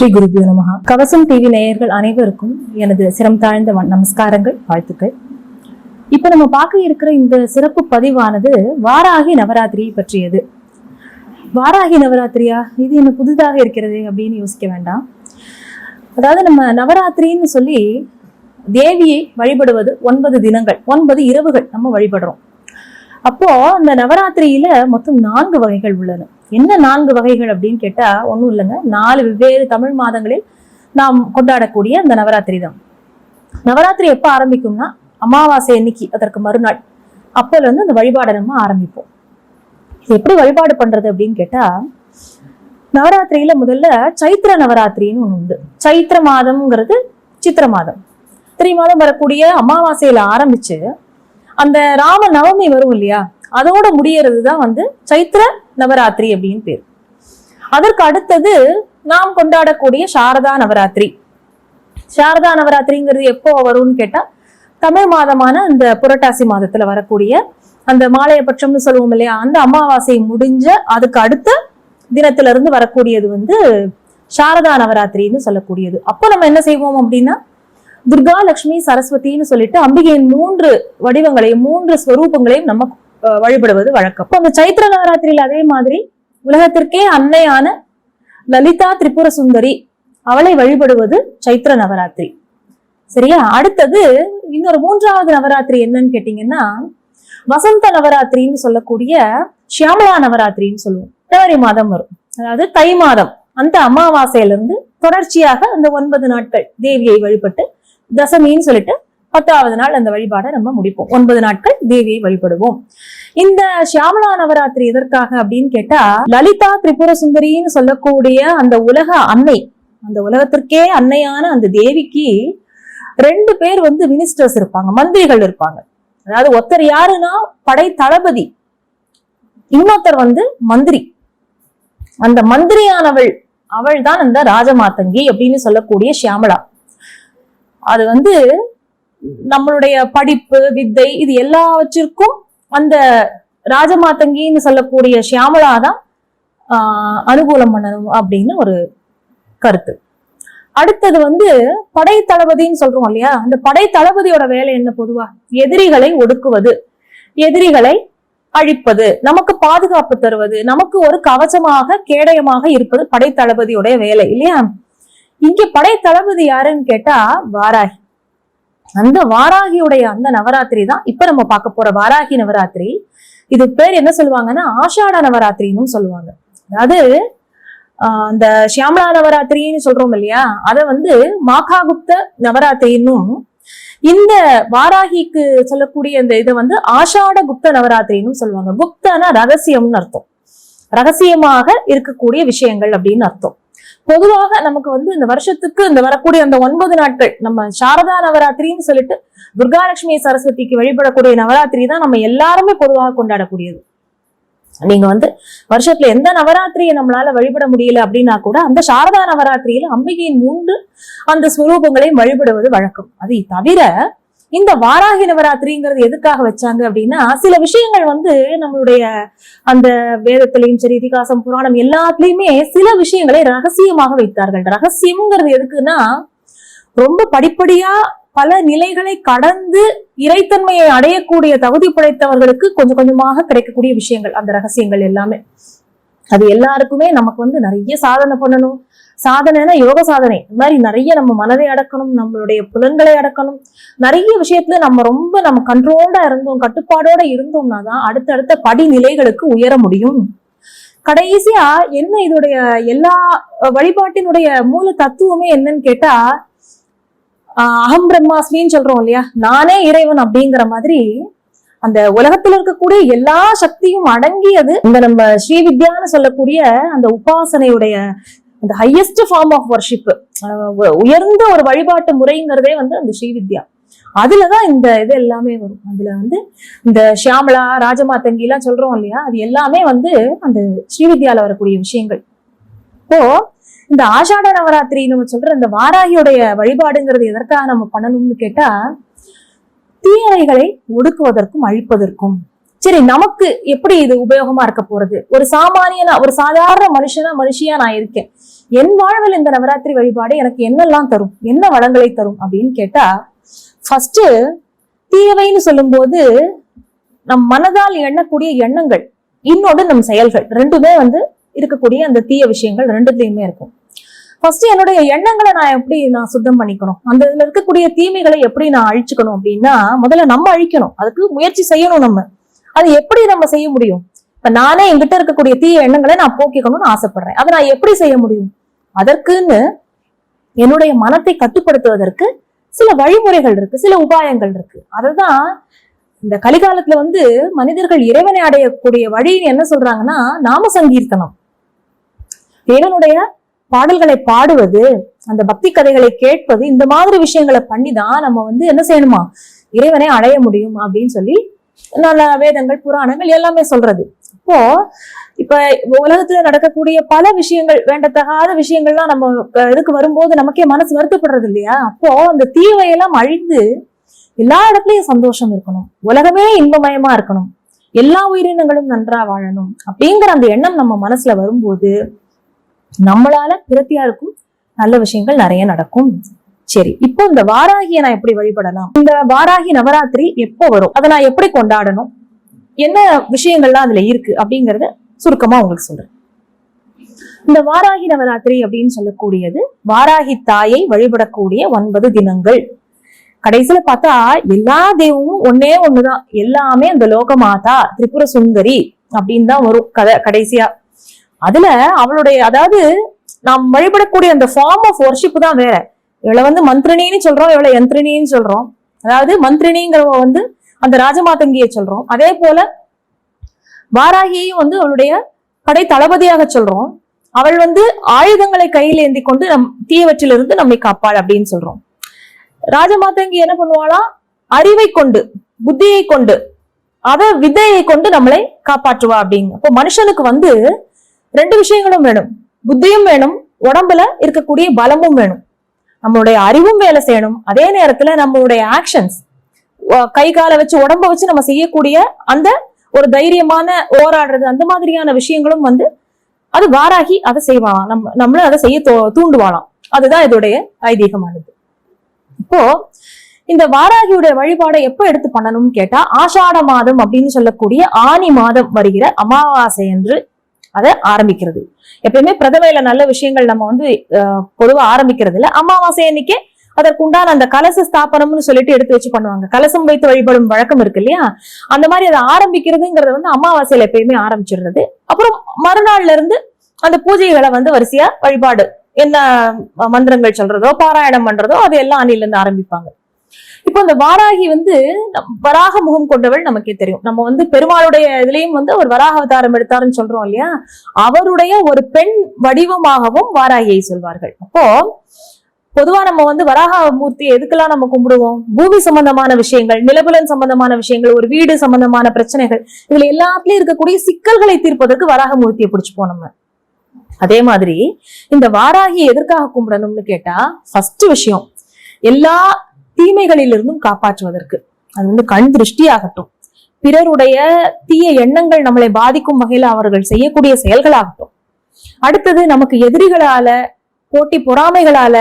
ஸ்ரீ குருபியோ நமகா கவசம் டிவி நேயர்கள் அனைவருக்கும் எனது சிரம் தாழ்ந்த நமஸ்காரங்கள் வாழ்த்துக்கள். இப்ப நம்ம பார்க்க இருக்கிற இந்த சிறப்பு பதிவானது வாராகி நவராத்திரியை பற்றியது. வாராகி நவராத்திரியா? இது என்ன புதிதாக இருக்கிறது அப்படின்னு யோசிக்க வேண்டாம். அதாவது நம்ம நவராத்திரின்னு சொல்லி தேவியை வழிபடுவது ஒன்பது தினங்கள் ஒன்பது இரவுகள் நம்ம வழிபடுறோம். அப்போ அந்த நவராத்திரியில மொத்தம் நான்கு வகைகள் உள்ளன. என்ன நான்கு வகைகள் அப்படின்னு கேட்டா ஒன்றும் இல்லைங்க. நாலு வெவ்வேறு தமிழ் மாதங்களில் நாம் கொண்டாடக்கூடிய அந்த நவராத்திரி தான். நவராத்திரி எப்போ ஆரம்பிக்கும்னா அமாவாசை அன்னைக்கு அதற்கு மறுநாள். அப்போல இருந்து அந்த வழிபாடை நம்ம ஆரம்பிப்போம். எப்படி வழிபாடு பண்றது அப்படின்னு கேட்டா நவராத்திரியில முதல்ல சைத்திர நவராத்திரின்னு ஒன்று உண்டு. சைத்திர மாதம்ங்கிறது சித்திர மாதம். திரை மாதம் வரக்கூடிய அமாவாசையில ஆரம்பிச்சு அந்த ராம நவமி வரும் இல்லையா? அதோட முடியறது தான் வந்து சைத்திர நவராத்திரி அப்படின்னு பேர். அதற்கு அடுத்தது நாம் கொண்டாடக்கூடிய சாரதா நவராத்திரி. சாரதா நவராத்திரிங்கிறது எப்போ வரும்னு கேட்டா தமிழ் மாதமான அந்த புரட்டாசி மாதத்துல வரக்கூடிய அந்த மாலையபட்சம்னு சொல்லுவோம் இல்லையா அந்த அமாவாசை முடிஞ்ச அதுக்கு அடுத்த தினத்துல இருந்து வரக்கூடியது வந்து சாரதா நவராத்திரின்னு சொல்லக்கூடியது. அப்போ நம்ம என்ன செய்வோம் அப்படின்னா துர்கா லட்சுமி சரஸ்வதினு சொல்லிட்டு அம்பிகையின் மூன்று வடிவங்களையும் மூன்று ஸ்வரூபங்களையும் நம்ம வழிபடுவது வழக்கம். அப்போ அந்த சைத்திர நவராத்திரியில் அதே மாதிரி உலகத்திற்கே அன்னையான லலிதா திரிபுர சுந்தரி அவளை வழிபடுவது சைத்திர நவராத்திரி. சரியா? அடுத்தது இன்னொரு மூன்றாவது நவராத்திரி என்னன்னு கேட்டீங்கன்னா வசந்த நவராத்திரின்னு சொல்லக்கூடிய ஷியாமலா நவராத்திரின்னு சொல்லுவோம். பிப்ரவரி மாதம் வரும். அதாவது தை மாதம். அந்த அமாவாசையில இருந்து தொடர்ச்சியாக அந்த ஒன்பது நாட்கள் தேவியை வழிபட்டு தசமின்னு சொல்லிட்டு பத்தாவது நாள் அந்த வழிபாடை நம்ம முடிப்போம். ஒன்பது நாட்கள் தேவியை வழிபடுவோம். இந்த சியாமலா நவராத்திரி எதற்காக அப்படின்னு கேட்டா லலிதா திரிபுர சுந்தரின்னு சொல்லக்கூடிய அந்த உலக அன்னை அந்த உலகத்திற்கே அன்னையான அந்த தேவிக்கு ரெண்டு பேர் வந்து மினிஸ்டர்ஸ் இருப்பாங்க மந்திரிகள் இருப்பாங்க. அதாவது ஒருத்தர் யாருன்னா படை தளபதி இன்னொருத்தர் வந்து மந்திரி. அந்த மந்திரியானவள் அவள் தான் அந்த ராஜமாதங்கி அப்படின்னு சொல்லக்கூடிய சியாமலா அது வந்து நம்மளுடைய படிப்பு வித்தை இது எல்லாவற்றிற்கும் அந்த ராஜமாதங்கின்னு சொல்லக்கூடிய ஷியாமலா தான் ஆஹ், அனுகூலம் பண்ணணும் அப்படின்னு ஒரு கருத்து. அடுத்தது வந்து படை தளபதின்னு சொல்றோம் இல்லையா? அந்த படை தளபதியோட வேலை என்ன பொதுவா? எதிரிகளை ஒடுக்குவது எதிரிகளை அழிப்பது நமக்கு பாதுகாப்பு தருவது நமக்கு ஒரு கவசமாக கேடயமாக இருப்பது படை தளபதியோட வேலை இல்லையா? இங்க படை தளபதி யாருன்னு கேட்டா வாராகி. அந்த வாராகியுடைய அந்த நவராத்திரி தான் இப்ப நம்ம பார்க்க போற வாராகி நவராத்திரி. இது பேர் என்ன சொல்லுவாங்கன்னா? ஆஷாட நவராத்திரின்னு சொல்லுவாங்க. அதாவது ஆஹ் அந்த ஷியாமலா நவராத்திரின்னு சொல்றோம் இல்லையா? அத வந்து மாகாகுப்த நவராத்திரின்னும் இந்த வாராகிக்கு சொல்லக்கூடிய இந்த இதை வந்து ஆஷாட குப்த நவராத்திரின்னு சொல்லுவாங்க. குப்தனா ரகசியம்னு அர்த்தம். ரகசியமாக இருக்கக்கூடிய விஷயங்கள் அப்படின்னு அர்த்தம். பொதுவாக நமக்கு வந்து இந்த வருஷத்துக்கு இந்த வரக்கூடிய அந்த ஒன்பது நாட்கள் நம்ம சாரதா நவராத்திரின்னு சொல்லிட்டு துர்காலட்சுமி சரஸ்வதிக்கு வழிபடக்கூடிய நவராத்திரி தான் நம்ம எல்லாருமே பொதுவாக கொண்டாடக்கூடியது. நீங்க வந்து வருஷத்துல எந்த நவராத்திரியை நம்மளால வழிபட முடியல அப்படின்னா கூட அந்த சாரதா நவராத்திரியில அம்பிகையின் மூன்று அந்த ஸ்வரூபங்களையும் வழிபடுவது வழக்கம். அது தவிர இந்த வாராகி நவராத்திரிங்கிறது எதுக்காக வச்சாங்க அப்படின்னா சில விஷயங்கள் வந்து நம்மளுடைய அந்த வேதத்திலையும் சரி இதிகாசம் புராணம் எல்லாத்துலயுமே சில விஷயங்களை ரகசியமாக வைத்தார்கள். ரகசியம்ங்கிறது எதுக்குன்னா ரொம்ப படிப்படியா பல நிலைகளை கடந்து இறைத்தன்மையை அடையக்கூடிய தகுதி படைத்தவர்களுக்கு கொஞ்சம் கொஞ்சமாக கிடைக்கக்கூடிய விஷயங்கள் அந்த ரகசியங்கள் எல்லாமே. அது எல்லாருக்குமே நமக்கு வந்து நிறைய சாதனை பண்ணணும். சாதனைனா யோக சாதனை. இந்த மாதிரி நிறைய நம்ம மனதை அடக்கணும் நம்மளுடைய புலன்களை அடக்கணும். நிறைய விஷயத்துல நம்ம ரொம்ப நம்ம கண்ட்ரோல்டா இருந்தோம் கட்டுப்பாடோட இருந்தோம்னா தான் அடுத்தடுத்த படிநிலைகளுக்கு உயர முடியும். கடைசியா என்ன இதோடைய எல்லா வழிபாட்டினுடைய மூல தத்துவமே என்னன்னு கேட்டா ஆஹ், அகம் பிரம்மாஸ்மின்னு சொல்றோம் இல்லையா? நானே இறைவன் அப்படிங்கிற மாதிரி அந்த உலகத்துல இருக்கக்கூடிய எல்லா சக்தியும் அடங்கியது இந்த நம்ம ஸ்ரீவித்யான்னு சொல்லக்கூடிய அந்த உபாசனையுடைய அந்த ஹையஸ்ட் ஃபார்ம் ஆஃப் ஒர்ஷிப் உயர்ந்த ஒரு வழிபாட்டு முறைங்கிறதே வந்து அந்த ஸ்ரீவித்யா அதுலதான் இந்த இது எல்லாமே வரும். அதுல வந்து இந்த ஷியாமலா ராஜமாத்தங்கி எல்லாம் சொல்றோம் இல்லையா? அது எல்லாமே வந்து அந்த ஸ்ரீவித்யால வரக்கூடிய விஷயங்கள். இப்போ இந்த ஆஷாட நவராத்திரி நம்ம சொல்ற இந்த வாராகியுடைய வழிபாடுங்கிறது எதற்காக நம்ம பண்ணணும்னு கேட்டா தீயறைகளை ஒடுக்குவதற்கும் அழிப்பதற்கும். சரி நமக்கு எப்படி இது உபயோகமா இருக்க போறது? ஒரு சாமானியனா ஒரு சாதாரண மனுஷனா மனுஷியா நான் இருக்கேன். என் வாழ்வில் இந்த நவராத்திரி வழிபாடு எனக்கு என்னெல்லாம் தரும்? என்ன வளங்களை தரும்? அப்படின்னு கேட்டா ஃபர்ஸ்ட் தீயவைன்னு சொல்லும்போது நம் மனதால் எண்ணக்கூடிய எண்ணங்கள் இன்னொன்று நம் செயல்கள். ரெண்டுமே வந்து இருக்கக்கூடிய அந்த தீய விஷயங்கள் ரெண்டுத்துலயுமே இருக்கும். ஃபர்ஸ்ட் என்னுடைய எண்ணங்களை நான் எப்படி நான் சுத்தம் பண்ணிக்கணும்? அந்த இதுல இருக்கக்கூடிய தீமைகளை எப்படி நான் அழிச்சுக்கணும் அப்படின்னா முதல்ல நம்ம அழிக்கணும். அதுக்கு முயற்சி செய்யணும் நம்ம. அது எப்படி நம்ம செய்ய முடியும்? இப்ப நானே என்கிட்ட இருக்கக்கூடிய தீய எண்ணங்களை நான் போக்கிக்கணும்னு ஆசைப்படுறேன். அதை நான் எப்படி செய்ய முடியும்? அதற்குன்னு என்னுடைய மனத்தை கட்டுப்படுத்துவதற்கு சில வழிமுறைகள் இருக்கு சில உபாயங்கள் இருக்கு. அதுதான் இந்த கலிகாலத்துல வந்து மனிதர்கள் இறைவனை அடையக்கூடிய வழின்னு என்ன சொல்றாங்கன்னா நாம சங்கீர்த்தனம். இறைவனுடைய பாடல்களை பாடுவது அந்த பக்தி கதைகளை கேட்பது இந்த மாதிரி விஷயங்களை பண்ணி தான் நம்ம வந்து என்ன செய்யணுமா? இறைவனை அடைய முடியும் அப்படின்னு சொல்லி நல்ல வேதங்கள் புராணங்கள் எல்லாமே சொல்றது. இப்போ இப்ப உலகத்துல நடக்கக்கூடிய பல விஷயங்கள் வேண்டத்தகாத விஷயங்கள்லாம் நம்ம இதுக்கு வரும்போது நமக்கே மனசு வருத்தப்படுறது இல்லையா? அப்போ அந்த தீவையெல்லாம் அழிந்து எல்லா இடத்துலயும் சந்தோஷம் இருக்கணும். உலகமே இன்பமயமா இருக்கணும். எல்லா உயிரினங்களும் நன்றா வாழணும் அப்படிங்கிற அந்த எண்ணம் நம்ம மனசுல வரும்போது நம்மளால பிரத்தியாருக்கும் நல்ல விஷயங்கள் நிறைய நடக்கும். சரி இப்போ இந்த வாராகியை நான் எப்படி வழிபடலாம்? இந்த வாராகி நவராத்திரி எப்போ வரும்? அதை நான் எப்படி கொண்டாடணும்? என்ன விஷயங்கள்லாம் அதுல இருக்கு அப்படிங்கறத சுருக்கமா உங்களுக்கு சொல்றேன். இந்த வாராகி நவராத்திரி அப்படின்னு சொல்லக்கூடியது வாராகி தாயை வழிபடக்கூடிய ஒன்பது தினங்கள். கடைசியில பார்த்தா எல்லா தெய்வமும் ஒன்னே ஒண்ணுதான். எல்லாமே அந்த லோகமாதா திரிபுர சுந்தரி அப்படின்னு தான் வரும் கதை கடைசியா. அதுல அவளுடைய அதாவது நாம் வழிபடக்கூடிய அந்த ஃபார்ம் ஆஃப் ஒர்ஷிப் தான் வேற. இவளை வந்து மந்திரினின்னு சொல்றோம் இவளை யந்திரினின்னு சொல்றோம். அதாவது மந்திரினிங்கிறவ வந்து அந்த ராஜமாதங்கியை சொல்றோம். அதே போல வாராகியையும் வந்து அவளுடைய படை தளபதியாக சொல்றோம். அவள் வந்து ஆயுதங்களை கையில் ஏந்தி கொண்டு நம் தீயவற்றிலிருந்து நம்மை காப்பாள் அப்படின்னு சொல்றோம். ராஜமாதங்கி என்ன பண்ணுவாளா? அறிவை கொண்டு புத்தியை கொண்டு அவ விதையை கொண்டு நம்மளை காப்பாற்றுவா அப்படின்னு. அப்போ மனுஷனுக்கு வந்து ரெண்டு விஷயங்களும் வேணும். புத்தியும் வேணும் உடம்புல இருக்கக்கூடிய பலமும் வேணும். நம்மளுடைய அறிவும் வேலை செய்யணும். அதே நேரத்துல நம்மளுடைய ஆக்ஷன்ஸ் கை காலை வச்சு உடம்ப வச்சு நம்ம செய்யக்கூடிய அந்த ஒரு தைரியமான ஓராடுறது அந்த மாதிரியான விஷயங்களும் வந்து அது வாராகி அதை செய்வாளாம். நம்ம நம்மள அதை செய்ய தூண்டுவாளாம். அதுதான் இதோடைய ஐதீகமானது. இப்போ இந்த வாராகியுடைய வழிபாடை எப்ப எடுத்து பண்ணணும்னு கேட்டா ஆஷாட மாதம் அப்படின்னு சொல்லக்கூடிய ஆனி மாதம் வருகிற அமாவாசை என்று அதை ஆரம்பிக்கிறது. எப்பயுமே பிரதமையில நல்ல விஷயங்கள் நம்ம வந்து பொதுவாக பொதுவா ஆரம்பிக்கிறது இல்லை அமாவாசை அன்னைக்கே அதற்குண்டான அந்த கலச ஸ்தாபனம்னு சொல்லிட்டு எடுத்து வச்சு பண்ணுவாங்க. கலசம் வைத்து வழிபடும் வழக்கம் இருக்கு இல்லையா? அந்த மாதிரி அதை ஆரம்பிக்கிறதுங்கிறது வந்து அமாவாசையில எப்பயுமே ஆரம்பிச்சிடுறது. அப்புறம் மறுநாள்ல இருந்து அந்த பூஜைகளை வந்து வரிசையா வழிபாடு. என்ன மந்திரங்கள் சொல்றதோ பாராயணம் பண்றதோ அது எல்லாம் அணிலிருந்து ஆரம்பிப்பாங்க. இப்போ இந்த வாராகி வந்து வராக முகம் கொண்டவள் நமக்கே தெரியும். நம்ம வந்து பெருமாளுடைய இதுலயும் வந்து ஒரு வராக அவதாரம் எடுத்தாருன்னு சொல்றோம் இல்லையா? அவருடைய ஒரு பெண் வடிவமாகவும் வாராகியை சொல்வார்கள். அப்போ பொதுவா நம்ம வந்து வராக மூர்த்தி எதுக்கெல்லாம் நம்ம கும்பிடுவோம்? பூமி சம்பந்தமான விஷயங்கள் நிலபுலன் சம்பந்தமான விஷயங்கள் ஒரு வீடு சம்பந்தமான பிரச்சனைகள் இதுல எல்லாத்துலயும் இருக்கக்கூடிய சிக்கல்களை தீர்ப்பதற்கு வராக மூர்த்தியை பிடிச்சிப்போம் நம்ம. அதே மாதிரி இந்த வாராகி எதற்காக கும்பிடணும்னு கேட்டா ஃபர்ஸ்ட் விஷயம் எல்லா தீமைகளிலிருந்தும் காப்பாற்றுவதற்கு. அது வந்து கண் திருஷ்டியாகட்டும். பிறருடைய தீய எண்ணங்கள் நம்மளை பாதிக்கும் வகையில அவர்கள் செய்யக்கூடிய செயல்களாகட்டும். அடுத்தது நமக்கு எதிரிகளால போட்டி பொறாமைகளால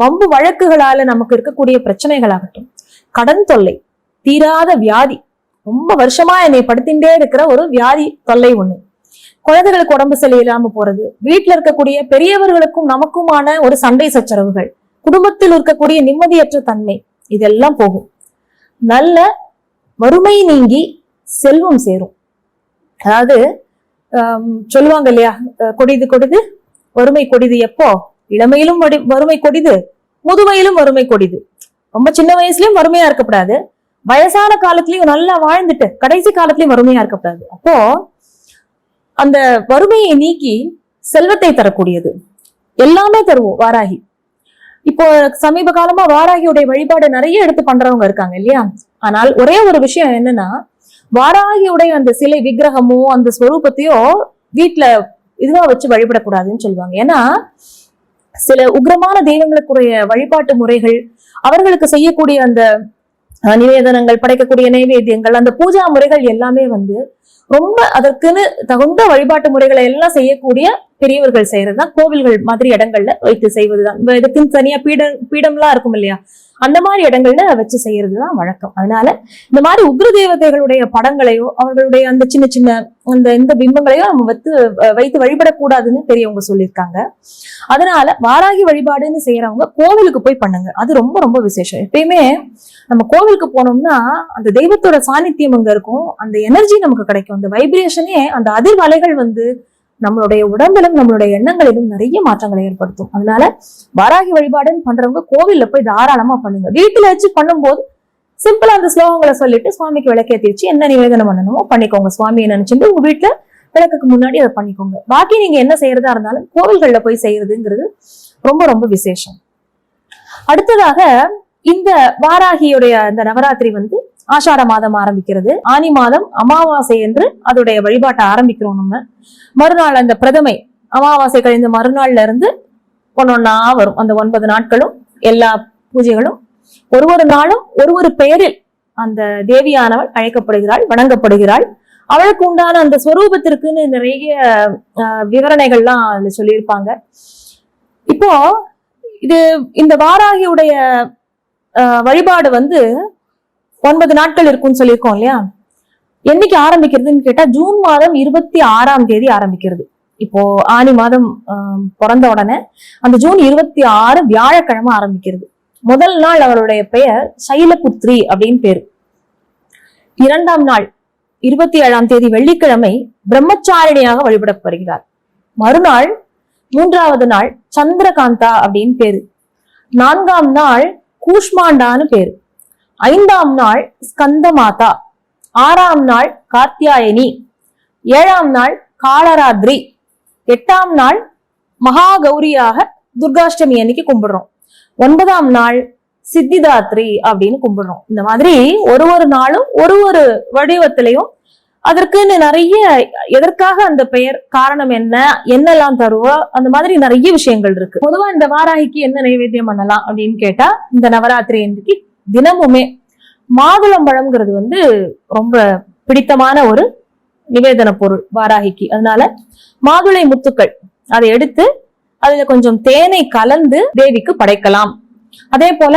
வம்பு வழக்குகளால நமக்கு இருக்கக்கூடிய பிரச்சனைகளாகட்டும். கடன் தொல்லை தீராத வியாதி ரொம்ப வருஷமா என்னை படுத்தின்றே இருக்கிற ஒரு வியாதி தொல்லை ஒண்ணு. குழந்தைகளுக்கு உடம்பு சரியில்லாம போறது வீட்டுல இருக்கக்கூடிய பெரியவர்களுக்கும் நமக்குமான ஒரு சண்டை சச்சரவுகள் குடும்பத்தில் இருக்கக்கூடிய நிம்மதியற்ற தன்மை இதெல்லாம் போகும். நல்ல வறுமை நீங்கி செல்வம் சேரும். அதாவது சொல்லுவாங்க இல்லையா? கொடிது கொடிது வறுமை கொடிது எப்போ? இளமையிலும் வடி- வறுமை கொடிது முதுமையிலும் வறுமை கொடிது. ரொம்ப சின்ன வயசுலயும் வறுமையா இருக்கக்கூடாது வயசான காலத்திலயும் நல்லா வாழ்ந்துட்டு கடைசி காலத்திலயும் வறுமையா இருக்கக்கூடாது அப்போ அந்த வறுமையை நீக்கி செல்வத்தை தரக்கூடியது. எல்லாமே தருவோம் வாராகி. இப்போ சமீப காலமா வாராகியுடைய வழிபாடு நிறைய எடுத்து பண்றவங்க இருக்காங்க இல்லையா? ஆனால் ஒரே ஒரு விஷயம் என்னன்னா வாராகியுடைய அந்த சிலை விக்கிரகமோ அந்த ஸ்வரூபத்தையோ வீட்டுல இதுவா வச்சு வழிபடக்கூடாதுன்னு சொல்லுவாங்க. ஏன்னா சில உக்ரமான தெய்வங்களுக்குரிய வழிபாட்டு முறைகள் அவர்களுக்கு செய்யக்கூடிய அந்த நிவேதனங்கள் படைக்கக்கூடிய நைவேத்தியங்கள் அந்த பூஜா முறைகள் எல்லாமே வந்து ரொம்ப அதற்குன்னு தகுந்த வழிபாட்டு முறைகளை எல்லாம் செய்யக்கூடிய பெரியவர்கள் செய்யறதுதான் கோவில்கள் மாதிரி இடங்கள்ல வைத்து செய்வதுதான். இப்ப இதுக்குன்னு தனியா பீட பீடம்லாம் இருக்கும் இல்லையா? அந்த மாதிரி இடங்கள்ல வச்சு செய்யறதுதான் வழக்கம். அதனால இந்த மாதிரி உக்ர தேவதைகளுடைய படங்களையோ அவர்களுடைய அந்த சின்ன சின்ன அந்த இந்த பிம்பங்களையோ நம்ம வைத்து வைத்து வழிபடக்கூடாதுன்னு பெரியவங்க சொல்லியிருக்காங்க. அதனால வாராகி வழிபாடுன்னு செய்யறவங்க கோவிலுக்கு போய் பண்ணுங்க. அது ரொம்ப ரொம்ப விசேஷம். எப்பயுமே நம்ம கோவிலுக்கு போனோம்னா அந்த தெய்வத்தோட சாநித்தியம் அங்க இருக்கும். அந்த எனர்ஜி நமக்கு கிடைக்கும். அந்த வைப்ரேஷனே அந்த அதிர்வலைகள் வந்து நம்மளுடைய உடம்பிலும் நம்மளுடைய எண்ணங்களிலும் நிறைய மாற்றங்களை ஏற்படுத்தும். அதனால வாராகி வழிபாடுன்னு பண்றவங்க கோவில்ல போய் தாராளமா பண்ணுங்க. வீட்டுல வச்சு பண்ணும்போது சிம்பிளா அந்த ஸ்லோகங்களை சொல்லிட்டு சுவாமிக்கு விளக்கேத்தி வச்சு என்ன நிவேதனம் பண்ணணுமோ பண்ணிக்கோங்க. சுவாமியை நினைச்சுட்டு உங்க வீட்டுல விளக்குக்கு முன்னாடி அதை பண்ணிக்கோங்க. பாக்கி நீங்க என்ன செய்யறதா இருந்தாலும் கோவில்கள்ல போய் செய்யறதுங்கிறது ரொம்ப ரொம்ப விசேஷம். அடுத்ததாக இந்த வாராகியுடைய இந்த நவராத்திரி வந்து ஆஷாட மாதம் ஆரம்பிக்கிறது. ஆனி மாதம் அமாவாசை என்று அதோடைய வழிபாட்டை ஆரம்பிக்கிறோம் நம்ம. மறுநாள் அந்த பிரதமை அமாவாசை கழிந்த மறுநாள்ல இருந்து ஒன்னொன்னா வரும். அந்த ஒன்பது நாட்களும் எல்லா பூஜைகளும் ஒரு ஒரு நாளும் ஒரு ஒரு பெயரில் அந்த தேவியானவள் அழைக்கப்படுகிறாள் வணங்கப்படுகிறாள். அவளுக்கு உண்டான அந்த ஸ்வரூபத்திற்குன்னு நிறைய விவரணைகள்லாம் அதுல சொல்லியிருப்பாங்க. இப்போ இது இந்த வாராகியுடைய வழிபாடு வந்து ஒன்பது நாட்கள் இருக்கும்னு சொல்லியிருக்கோம் இல்லையா? என்னைக்கு ஆரம்பிக்கிறதுன்னு கேட்டா ஜூன் மாதம் இருபத்தி ஆறாம் தேதி ஆரம்பிக்கிறது. இப்போ ஆனி மாதம் ஆஹ், பிறந்த உடனே அந்த ஜூன் இருபத்தி ஆறு வியாழக்கிழமை ஆரம்பிக்கிறது. முதல் நாள் அவருடைய பெயர் சைலபுத்ரி அப்படின்னு பேரு. இரண்டாம் நாள் இருபத்தி ஏழாம் தேதி வெள்ளிக்கிழமை பிரம்மச்சாரிணியாக வழிபடப்படுகிறார். மறுநாள் மூன்றாவது நாள் சந்திரகாந்தா அப்படின்னு பேரு. நான்காம் நாள் கூஷ்மாண்டான்னு பேரு. ஐந்தாம் நாள் ஸ்கந்தமாதா. ஆறாம் நாள் கார்த்தியாயனி ஏழாம் நாள் காலராத்திரி எட்டாம் நாள் மகா கௌரியாக துர்காஷ்டமி அன்னைக்கு கும்பிடுறோம். ஒன்பதாம் நாள் சித்திதாத்ரி அப்படின்னு கும்பிடுறோம். இந்த மாதிரி ஒரு ஒரு நாளும் ஒரு ஒரு வடிவத்திலையும் அதற்குன்னு நிறைய எதற்காக அந்த பெயர் காரணம் என்ன என்னெல்லாம் தருவோ அந்த மாதிரி நிறைய விஷயங்கள் இருக்கு. பொதுவா இந்த வாராகிக்கு என்ன நைவேத்தியம் பண்ணலாம் அப்படின்னு கேட்டா இந்த நவராத்திரி அன்றைக்கு தினமுமே மாதுளம்பழம்ங்கிறது வந்து ரொம்ப பிடித்தமான ஒரு நிவேதன பொருள் வாராகிக்கு. அதனால மாதுளை முத்துக்கள் அதை எடுத்து அதுல கொஞ்சம் தேனை கலந்து தேவிக்கு படைக்கலாம். அதே போல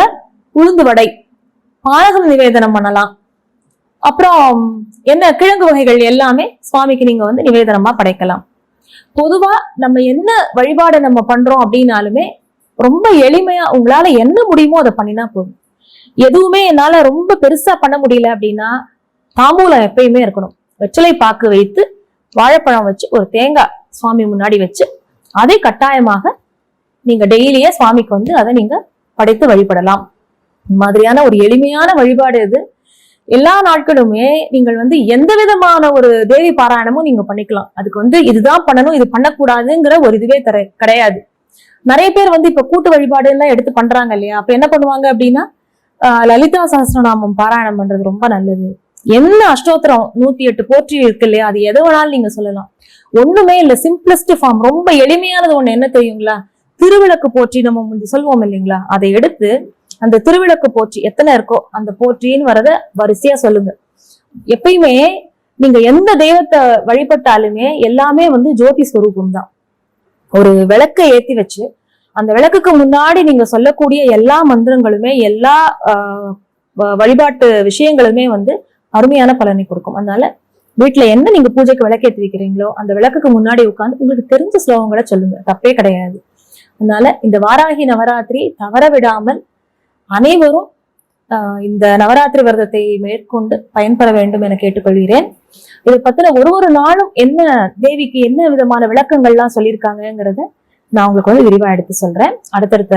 உளுந்து வடை பானகம் நிவேதனம் பண்ணலாம். அப்புறம் என்ன கிழங்கு வகைகள் எல்லாமே சுவாமிக்கு நீங்க வந்து நிவேதனமா படைக்கலாம். பொதுவா நம்ம என்ன வழிபாடு நம்ம பண்றோம் அப்படின்னாலுமே ரொம்ப எளிமையா உங்களால என்ன முடியுமோ அதை பண்ணினா போதும். எதுவுமே என்னால ரொம்ப பெருசா பண்ண முடியல அப்படின்னா தாம்பூலம் எப்பயுமே இருக்கணும். வெற்றிலை பாக்கு வைத்து வாழைப்பழம் வச்சு ஒரு தேங்காய் சுவாமி முன்னாடி வச்சு அதை கட்டாயமாக நீங்க டெய்லியே சுவாமிக்கு வந்து அதை நீங்க படைத்து வழிபடலாம். மாதிரியான ஒரு எளிமையான வழிபாடு இது. எல்லா நாட்களுமே நீங்கள் வந்து எந்த விதமான ஒரு தேவி பாராயணமும் நீங்க பண்ணிக்கலாம். அதுக்கு வந்து இதுதான் பண்ணணும் இது பண்ணக்கூடாதுங்கிற ஒரு இதுவே தர கிடையாது. நிறைய பேர் வந்து இப்ப கூட்டு வழிபாடு எல்லாம் எடுத்து பண்றாங்க இல்லையா? அப்ப என்ன பண்ணுவாங்க அப்படின்னா லலிதா சஹஸ்ரநாமம் பாராயணம் பண்றது ரொம்ப நல்லது. என்ன அஷ்டோத்திரம்? நூத்தி எட்டு போற்றி இருக்கு இல்லையா? அது எதை வேணாலும் நீங்க சொல்லலாம். ஒண்ணுமே இல்ல சிம்பிளஸ்ட் ஃபார்ம் ரொம்ப எளிமையானது ஒண்ணு. என்ன தெரியுங்களா? திருவிளக்கு போற்றி நம்ம முந்தி சொல்வோம் இல்லைங்களா? அதை எடுத்து அந்த திருவிளக்கு போற்றி எத்தனை இருக்கோ அந்த போற்றின்னு வரத வரிசையா சொல்லுங்க. எப்பயுமே நீங்க எந்த தெய்வத்தை வழிபட்டாலுமே எல்லாமே வந்து ஜோதி ஸ்வரூபம் தான் ஒரு விளக்கை ஏத்தி வச்சு அந்த விளக்குக்கு முன்னாடி நீங்க சொல்லக்கூடிய எல்லா மந்திரங்களுமே எல்லா வ- வழிபாட்டு விஷயங்களுமே வந்து அருமையான பலனை கொடுக்கும். அதனால வீட்டுல என்ன நீங்க பூஜைக்கு விளக்கேற்றி வைக்கிறீங்களோ அந்த விளக்குக்கு முன்னாடி உட்காந்து உங்களுக்கு தெரிஞ்ச ஸ்லோகங்களை சொல்லுங்க. தப்பே கிடையாது. அதனால இந்த வாராகி நவராத்திரி தவற விடாமல் அனைவரும் இந்த நவராத்திரி விரதத்தை மேற்கொண்டு பயன்பெற வேண்டும் என கேட்டுக்கொள்கிறேன். இதை பத்தின ஒரு ஒரு நாளும் என்ன தேவிக்கு என்ன விதமான விளக்கங்கள்லாம் சொல்லியிருக்காங்கங்கிறத நான் உங்களுக்கு வந்து விரிவாக எடுத்து சொல்கிறேன் அடுத்தடுத்த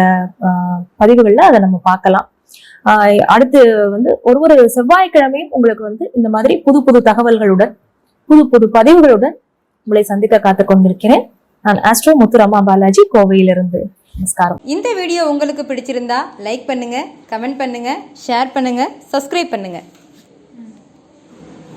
பதிவுகளில் அதை நம்ம பார்க்கலாம். அடுத்து வந்து ஒரு ஒரு செவ்வாய்க்கிழமையும் உங்களுக்கு வந்து இந்த மாதிரி புது புது தகவல்களுடன் புது புது பதிவுகளுடன் உங்களை சந்திக்க காத்து கொண்டிருக்கிறேன். நான் ஆஸ்ட்ரோ முத்துராமா பாலாஜி கோவையிலிருந்து. நமஸ்காரம். இந்த வீடியோ உங்களுக்கு பிடிச்சிருந்தா லைக் பண்ணுங்கள் கமெண்ட் பண்ணுங்கள் ஷேர் பண்ணுங்கள் சப்ஸ்கிரைப் பண்ணுங்கள்